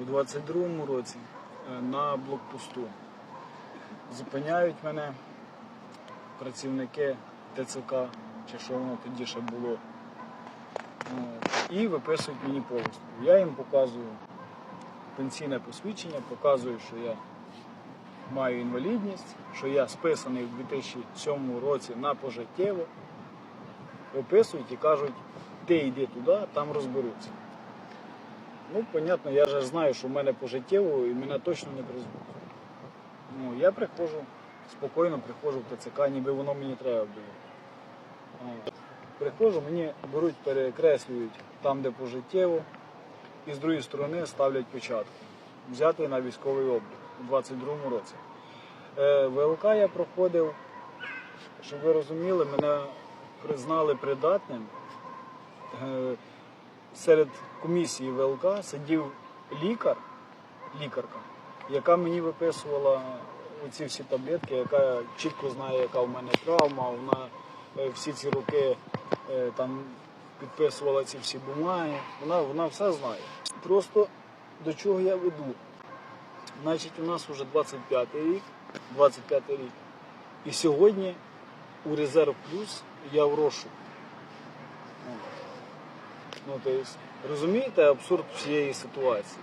У 22-му році е, на блокпосту зупиняють мене працівники ТЦК, чи що воно тоді ще було, і виписують мені повістку. Я їм показую пенсійне посвідчення, показую, що я маю інвалідність, що я списаний в 2007 році на пожиттєво. Виписують і кажуть, ти йди туди, там розберуться. Ну, понятно, я ж знаю, що в мене пожиттєво і мене точно не призвуть. Ну, я приходжу, спокійно приходжу в ТЦК, ніби воно мені треба було. Приходжу, мені беруть, перекреслюють там, де пожиттєво, і з другої сторони ставлять печатку. Взятий на військовий облік у 22-му році. Е, ВЛК я проходив, щоб ви розуміли, мене признали придатним. Е, серед комісії ВЛК сидів лікар, лікарка, яка мені виписувала ці всі таблетки, яка чітко знає, яка в мене травма. Вона е, всі ці роки е, там підписувала ці всі бумаги. Вона, вона все знає. Просто до чого я веду? Значить, у нас вже 25 й рік, 25 й рік. І сьогодні у резерв плюс я в розшуку. Ну, то есть, розумієте абсурд всієї ситуації?